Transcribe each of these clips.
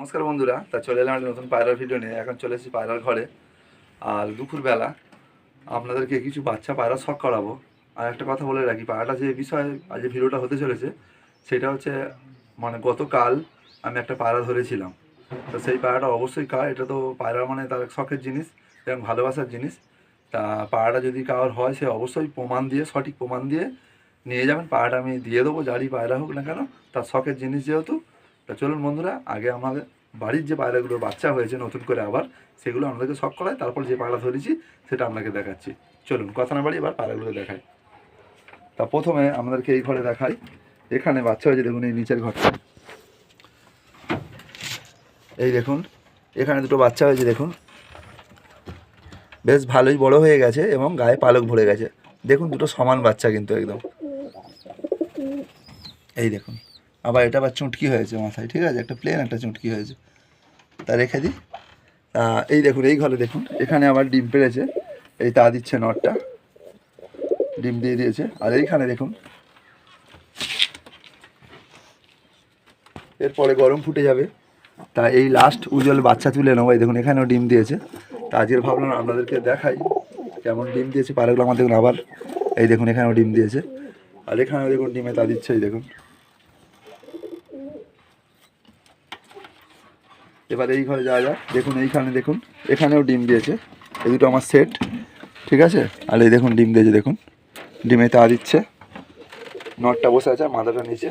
নমস্কার বন্ধুরা, তা চলে এলাম নতুন পায়রার ভিডিও নিয়ে। এখন চলে এসেছি পায়রার ঘরে। আর দুপুরবেলা আপনাদেরকে কিছু বাচ্চা পায়রা শখ করাবো। আর একটা কথা বলে রাখি, পায়রাটা যে বিষয়ে আজ ভিডিওটা হতে চলেছে, সেটা হচ্ছে মানে গতকাল আমি একটা পায়রা ধরেছিলাম। তো সেই পায়রাটা অবশ্যই কার, এটা তো পায়রা মানে তার শখের জিনিস এবং ভালোবাসার জিনিস। তা পায়রাটা যদি কার হয়, সে অবশ্যই প্রমাণ দিয়ে, সঠিক প্রমাণ দিয়ে নিয়ে যাবেন। পায়রাটা আমি দিয়ে দেবো, যারই পায়রা হোক না কেন, তার শখের জিনিস যেহেতু তা চলুন বন্ধুরা, আগে আমাদের বাড়ির যে পায়রাগুলো বাচ্চা হয়েছে নতুন করে আবার, সেগুলো আমাদেরকে শখ করায় তারপর যে পায়রা ধরেছি সেটা আপনাকে দেখাচ্ছি। চলুন, কথা না বাড়ি এবার পায়রাগুলো দেখাই। তা প্রথমে আমাদেরকে এই ঘরে দেখাই। এখানে বাচ্চা হয়েছে, দেখুন এই নিচের ঘরটা। এই দেখুন, এখানে দুটো বাচ্চা হয়েছে, দেখুন। বেশ ভালোই বড় হয়ে গেছে এবং গায়ে পালক ভরে গেছে। দেখুন, দুটো সমান বাচ্চা কিন্তু একদম। এই দেখুন। আবার এটা আবার চুটকি হয়েছে মাথায়, ঠিক আছে? একটা প্লেন একটা চুটকি হয়েছে। তা রেখে দিই। তা এই দেখুন, এই ঘরে দেখুন, এখানে আবার ডিম পেড়েছে। এই তা দিচ্ছে নটটা। ডিম দিয়ে দিয়েছে। আর এইখানে দেখুন, এরপরে গরম ফুটে যাবে। তা এই লাস্ট উজ্জ্বল বাচ্চা তুলে নেব। এই দেখুন, এখানেও ডিম দিয়েছে। তা আজকের ভাবলাম আপনাদেরকে দেখাই, কেমন ডিম দিয়েছে। পাড়াগুলো আমার দেখুন আবার। এই দেখুন, এখানেও ডিম দিয়েছে। আর এখানেও দেখুন ডিমে তা দিচ্ছে, এই দেখুন। এবার এই ঘরে যাওয়া যাক দেখুন এইখানে দেখুন, এখানেও ডিম দিয়েছে। এই দুটো আমার সেট ঠিক আছে? আর এই দেখুন ডিম দিয়েছে, দেখুন। ডিমে তা দিচ্ছে। নটটা বসে আছে, আর মাথাটা নিচে।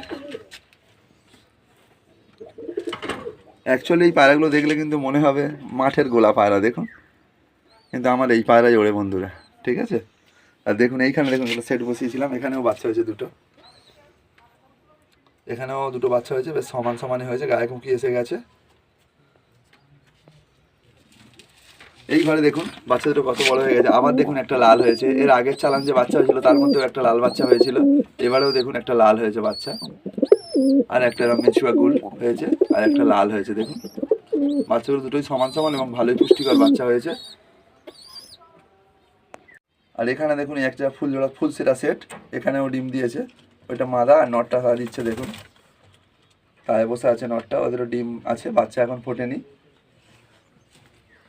অ্যাকচুয়ালি এই পায়রাগুলো দেখলে কিন্তু মনে হবে মাঠের গোলা পায়রা, দেখুন। কিন্তু আমার এই পায়রাই ওড়ে বন্ধুরা, ঠিক আছে? আর দেখুন এইখানে দেখুন সেট বসিয়েছিলাম, এখানেও বাচ্চা হয়েছে দুটো। এখানেও দুটো বাচ্চা হয়েছে, বেশ সমান সমানই হয়েছে, গায়ে কুকি এসে গেছে। এই ঘরে দেখুন বাচ্চা দুটো কত বড় হয়ে গেছে। আবার দেখুন একটা লাল হয়েছে। এর আগের চালান যে বাচ্চা হয়েছিল, তার মধ্যেও একটা লাল বাচ্চা হয়েছিল। এবারেও দেখুন একটা লাল হয়েছে বাচ্চা। আর একটা এরকম মেচুয়া গুল হয়েছে, আর একটা লাল হয়েছে, দেখুন। বাচ্চাগুলো দুটোই সমান সমান এবং ভালোই পুষ্টিকর বাচ্চা হয়েছে। আর এখানে দেখুন একটা ফুল জোড়া, ফুল সেটা সেট এখানেও ডিম দিয়েছে। ওইটা মাদা আর নটটা দিচ্ছে, দেখুন। তাই বসে আছে নটটা, ওদেরও ডিম আছে, বাচ্চা এখন ফোটেনি।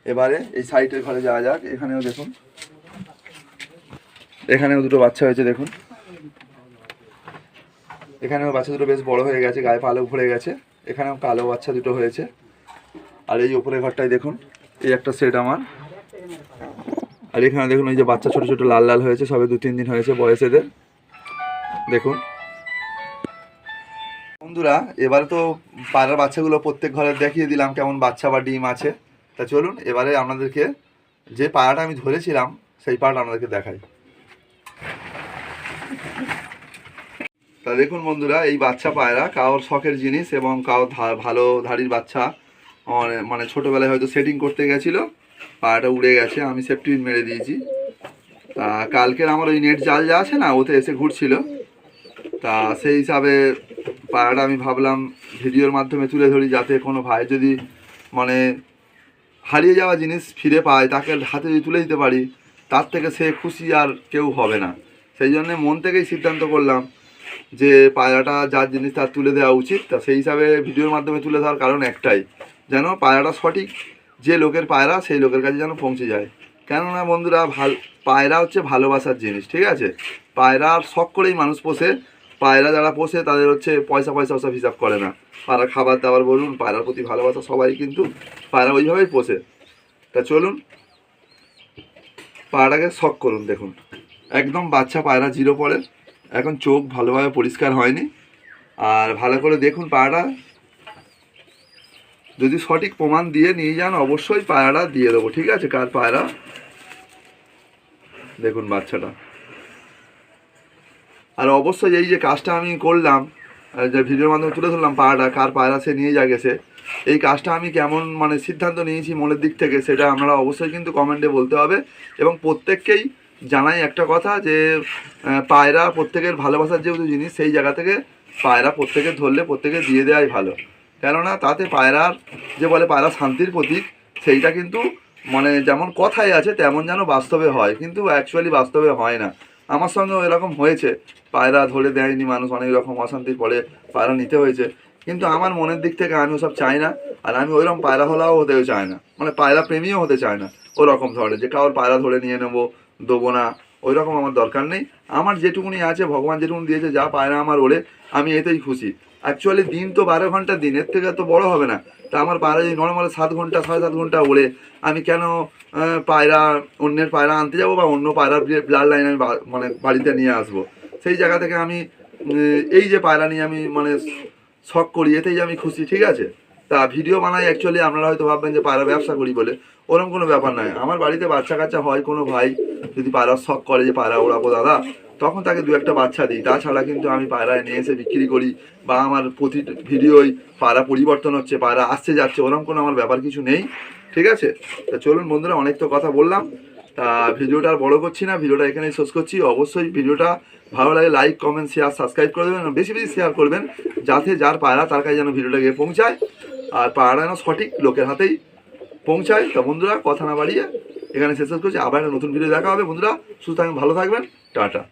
এবারে এই সাইডের ঘরে যাওয়া যাক, এখানেও দেখুন। এখানেও দুটো বাচ্চা হয়েছে, দেখুন। এখানেও বাচ্চা দুটো বেশ বড় হয়ে গেছে, গায়ে পালক ভরে গেছে। এখানেও কালো বাচ্চা দুটো হয়েছে। আর এই উপরের ঘরটায় দেখুন, এই একটা সেট আমার। আর এখানে দেখুন ওই যে বাচ্চা ছোট ছোট লাল লাল হয়েছে, সবে দু তিন দিন হয়েছে বয়স এদের। দেখুন। বন্ধুরা, এবারে তো পাড়ার বাচ্চাগুলো প্রত্যেক ঘরে দেখিয়ে দিলাম কেমন বাচ্চা বা ডিম আছে। তা চলুন, এবারে আপনাদেরকে যে পাড়াটা আমি ধরেছিলাম, সেই পাড়াটা আপনাদেরকে দেখাই। তা দেখুন বন্ধুরা, এই বাচ্চা পায়রা, কারোর শখের জিনিস এবং কারোর ভালো ধাড়ির বাচ্চা। মানে- মানে ছোটোবেলায় হয়তো সেটিং করতে গেছিল পায়রাটা উড়ে গেছে, আমি সেফটি মেরে দিয়েছি। তা কালকের আমার ওই নেট জাল যা আছে না, ওতে এসে ঘুরছিল। তা সেই হিসাবে পায়রাটা আমি ভাবলাম, ভিডিওর মাধ্যমে তুলে ধরি, যাতে কোনো ভাই যদি মানে হারিয়ে যাওয়া জিনিস ফিরে পায়, তাকে হাতে যদি তুলে দিতে পারি, তার থেকে সে খুশি আর কেউ হবে না। সেই জন্যে মন থেকেই সিদ্ধান্ত করলাম যে পায়রাটা যার জিনিস তার তুলে দেওয়া উচিত, তা সেই হিসাবে ভিডিওর মাধ্যমে তুলে দেওয়ার কারণ একটাই, যেন পায়রাটা সঠিক যে লোকের পায়রা, সেই লোকের কাছে যেন পৌঁছে যায়। কেননা বন্ধুরা, ভালো পায়রা হচ্ছে ভালোবাসার জিনিস, ঠিক আছে? পায়রার শখ করেই মানুষ পোষে পায়রা যারা পোষে তাদের হচ্ছে পয়সা পয়সা ওসব হিসাব করে না। পায়রা খাবার দাবার বলুন পায়রার প্রতি ভালোবাসা সবাই কিন্তু পায়রা ওইভাবেই পোষে। তা চলুন পায়রাটাকে শখ করুন দেখুন। একদম বাচ্চা পায়রা জিরো পড়ে, এখন চোখ ভালোভাবে পরিষ্কার হয়নি। আর ভালো করে দেখুন পায়রাটা যদি সঠিক প্রমাণ দিয়ে নিয়ে যান, অবশ্যই পায়রাটা দিয়ে দেবো, ঠিক আছে? কার পায়রা? দেখুন বাচ্চাটা। আর অবশ্যই এই যে কাজটা আমি করলাম যে ভিডিওর মাধ্যমে তুলে ধরলাম পায়রাটা কার পায়রা সে নিয়ে যা গেছে, এই কাজটা আমি কেমন মানে সিদ্ধান্ত নিয়েছি মনের দিক থেকে সেটা আপনারা অবশ্যই কিন্তু কমেন্টে বলতে হবে। এবং প্রত্যেককেই জানাই একটা কথা যে পায়রা প্রত্যেকের ভালোবাসার যেহেতু জিনিস, সেই জায়গা থেকে পায়রা প্রত্যেকে ধরলে প্রত্যেকে দিয়ে দেওয়াই ভালো। কেননা তাতে পায়রার যে বলে পায়রা শান্তির প্রতীক, সেইটা কিন্তু মানে যেমন কথায় আছে, তেমন যেন বাস্তবে হয়। কিন্তু অ্যাকচুয়ালি বাস্তবে হয় না। আমার সঙ্গেও এরকম হয়েছে। পায়রা ধরে দেয়নি, মানুষ অনেক রকম অশান্তির পরে পায়রা নিতে হয়েছে। কিন্তু আমার মনের দিক থেকে আমি ওসব চাই না, আর আমি ওইরকম পায়রা হলাও হতেও চাই না। মানে পায়রা প্রেমীও হতে চায় না, ওরকম ধরে যে কারোর পায়রা ধরে নিয়ে নেব, দেবো না ওই রকম আমার দরকার নেই। আমার যেটুকুনি আছে, ভগবান যেটুকুনি দিয়েছে, যা পায়রা আমার ওড়ে আমি এতেই খুশি। অ্যাকচুয়ালি দিন তো বারো ঘণ্টা দিন এর থেকে তো বড় হবে না। তা আমার পায়রা যদি নর্মাল সাত ঘণ্টা, সাড়ে সাত ঘণ্টা ওড়ে, আমি কেন পায়রা, অন্যের পায়রা আনতে যাব বা অন্য পায়রার ব্লাড লাইন আমি মানে বাড়িতে নিয়ে আসব? সেই জায়গা থেকে আমি এই যে পায়রা নিয়ে আমি মানে শখ করি, এতেই আমি খুশি, ঠিক আছে? তা ভিডিও বানাই অ্যাকচুয়ালি আপনারা হয়তো ভাববেন যে পায়রা ব্যবসা করি বলে। ওরকম কোনো ব্যাপার নয়। আমার বাড়িতে বাচ্চা কাচ্চা হয়, কোনো ভাই যদি পায়রার শখ করে যে পায়রা ওড়াবো দাদা, তখন তাকে দু একটা বাচ্চা দিই। তাছাড়া কিন্তু আমি পায়রায় নিয়ে এসে বিক্রি করি বা আমার প্রতি ভিডিওই পায়রা পরিবর্তন হচ্ছে, পায়রা আসছে যাচ্ছে ওরকম কোনো আমার ব্যাপার কিছু নেই, ঠিক আছে? তা চলুন বন্ধুরা, অনেক তো কথা বললাম। তা ভিডিওটা আর বড়ো করছি না, ভিডিওটা এখানেই শেষ করছি। অবশ্যই ভিডিওটা ভালো লাগে লাইক কমেন্ট শেয়ার সাবস্ক্রাইব করে দেবেন বেশি বেশি শেয়ার করবেন, যাতে যার পায়রা তার কাছে যেন ভিডিওটা গিয়ে পৌঁছায়, আর পায়রা যেন সঠিক লোকের হাতেই পৌঁছায়। তা বন্ধুরা, কথা না বাড়িয়ে এখানে শেষ করছি। আবার একটা নতুন ভিডিও দেখা হবে। বন্ধুরা, সুস্থ থাকবেন, ভালো থাকবেন। টাটা।